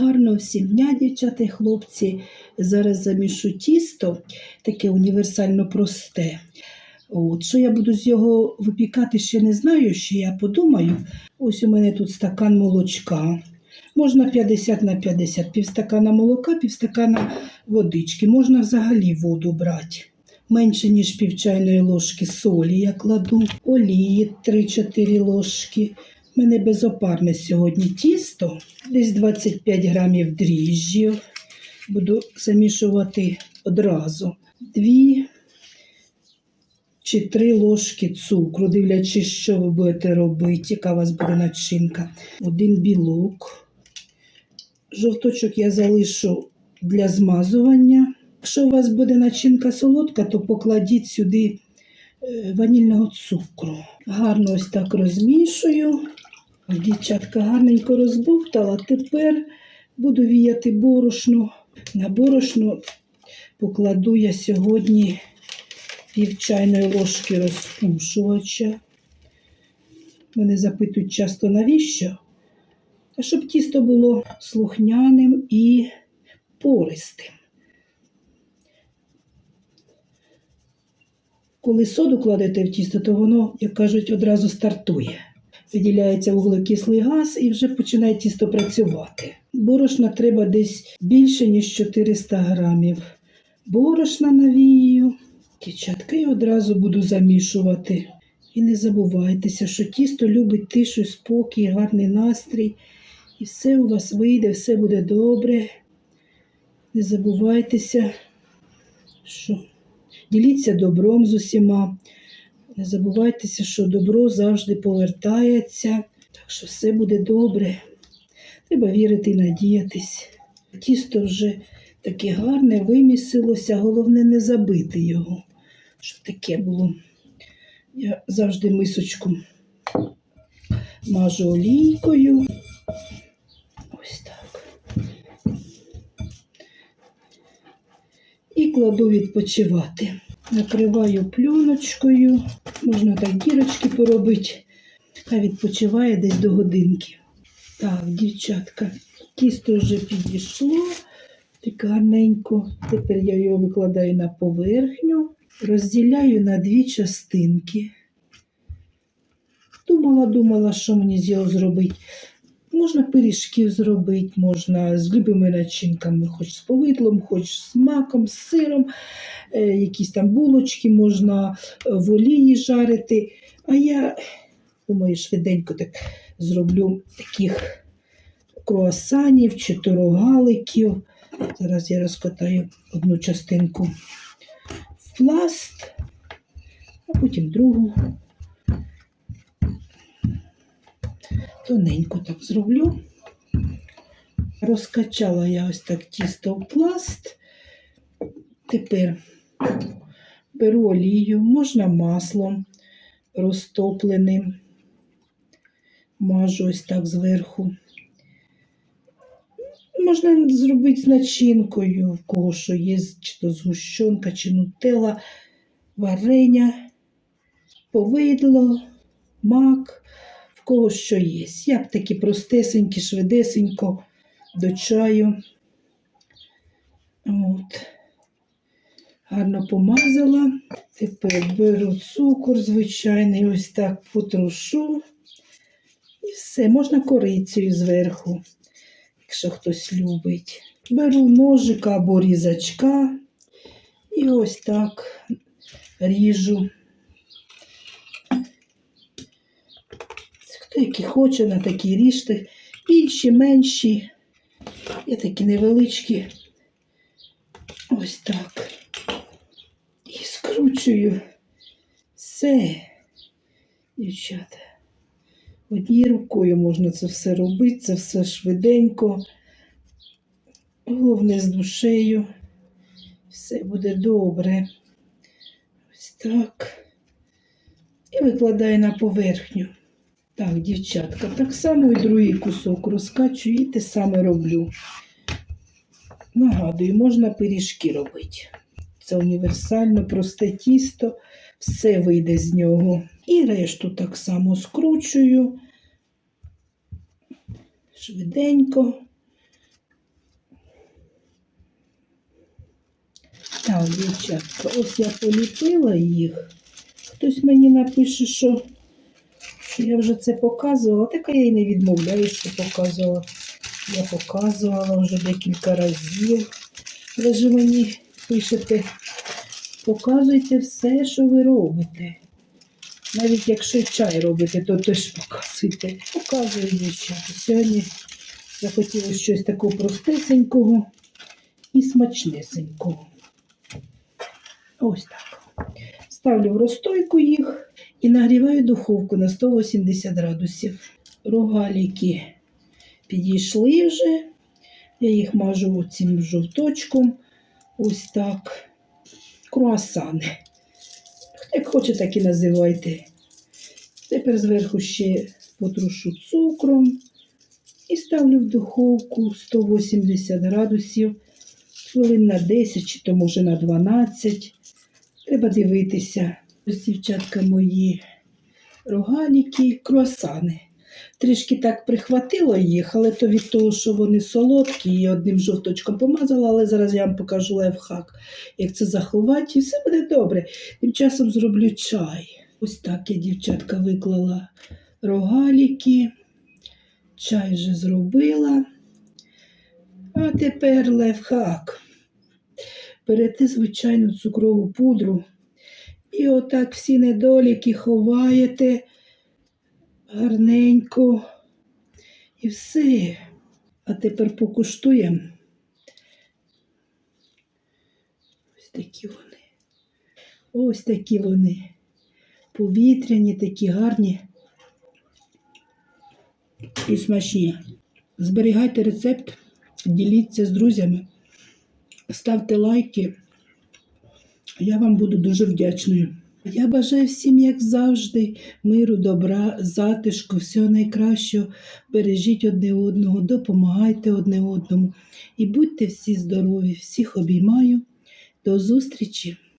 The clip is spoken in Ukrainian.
Гарно всім дня, дівчата і хлопці. Зараз замішу тісто, таке універсально просте. От, що я буду з його випікати, ще не знаю, ще я подумаю. Ось у мене тут стакан молочка. Можна 50 на 50, півстакана молока, півстакана водички. Можна взагалі воду брати. Менше, ніж пів чайної ложки солі я кладу, олії 3-4 ложки. У мене безопарне сьогодні тісто, десь 25 грамів дріжджів. Буду замішувати одразу. Дві чи три ложки цукру, дивлячись, що ви будете робити, яка у вас буде начинка. Один білок. Жовточок я залишу для змазування. Якщо у вас буде начинка солодка, то покладіть сюди е, ванільного цукру. Гарно ось так розмішую. Дівчатка гарненько розбовтала. Тепер буду віяти борошно. На борошно покладу я сьогодні пів чайної ложки розпушувача. Мене запитують часто навіщо? А щоб тісто було слухняним і пористим. Коли соду кладете в тісто, то воно, як кажуть, одразу стартує. Виділяється вуглекислий газ і вже починає тісто працювати. Борошна треба десь більше, ніж 400 грамів. Борошна навію. Дівчатка, і одразу буду замішувати. І не забувайтеся, що тісто любить тишу, спокій, гарний настрій. І все у вас вийде, все буде добре. Не забувайтеся, що діліться добром з усіма. Не забувайтеся, що добро завжди повертається, так що все буде добре. Треба вірити і надіятись. Тісто вже таке гарне, вимісилося, головне не забити його, щоб таке було. Я завжди мисочку мажу олійкою. Ось так. І кладу відпочивати. Накриваю пленочкою, можна так дірочки поробити, хай відпочиває десь до годинки. Так, дівчатка, тісто вже підійшло, так гарненько. Тепер я його викладаю на поверхню, розділяю на дві частинки. Думала, думала, що мені з його зробити. Можна пиріжків зробити, можна з любими начинками, хоч з повидлом, хоч з маком, з сиром, е, якісь там булочки можна е, в олії жарити. А я думаю, швиденько так зроблю таких круасанів чи торогаликів. Зараз я розкатаю одну частинку в пласт, а потім другу. Тоненько так зроблю. Розкачала я ось так тісто в пласт. Тепер беру олію, можна маслом розтопленим. Мажу ось так зверху. Можна зробити з начинкою, в кого що є, чи то згущенка, чи нутелла, варення, повидло, мак, кого що є. Я б такі простесенькі, швидесенько до чаю. От. Гарно помазала. Тепер беру цукор звичайний, ось так потрушу. І все, можна корицею зверху, якщо хтось любить. Беру ножика або різачка і ось так ріжу. Хто який хоче, на такі ріжте. Більші, менші. Є такі невеличкі. Ось так. І скручую все, дівчата. Однією рукою можна це все робити, це все швиденько. Головне з душею. Все буде добре. Ось так. І викладаю на поверхню. Так, дівчатка, так само і другий кусок розкачую і те саме роблю. Нагадую, можна пиріжки робити. Це універсально, просте тісто, все вийде з нього. І решту так само скручую швиденько. Так, дівчатка, ось я поліпила їх. Хтось мені напише, що я вже це показувала. Так я й не відмовляю, що показувала. Я показувала вже декілька разів. Але ж мені пишете, показуйте все, що ви робите. Навіть якщо чай робите, то теж показуйте. Показую дівчата. Сьогодні захотілося щось такого простесенького і смачнесенького. Ось так. Ставлю в розстойку їх і нагріваю духовку на 180 градусів. Рогаліки підійшли вже. Я їх мажу цим жовточком. Ось так. Круасани. Як хоче, так і називайте. Тепер зверху ще потрушу цукром і ставлю в духовку 180 градусів, хвилин на 10 чи то може на 12. Треба дивитися. Ось, дівчатка мої рогаліки, круасани. Трішки так прихватило їх, але то від того, що вони солодкі, і одним жовточком помазала, але зараз я вам покажу лайфхак, як це заховати, і все буде добре. Тим часом зроблю чай. Ось так я, дівчатка, виклала рогаліки. Чай вже зробила. А тепер лайфхак. Берете звичайну цукрову пудру і отак всі недоліки ховаєте гарненько. І все. А тепер покуштуємо. Ось такі вони. Ось такі вони. Повітряні, такі гарні і смачні. Зберігайте рецепт, діліться з друзями, ставте лайки. Я вам буду дуже вдячною. Я бажаю всім, як завжди, миру, добра, затишку, всього найкращого. Бережіть одне одного, допомагайте одне одному і будьте всі здорові. Всіх обіймаю. До зустрічі!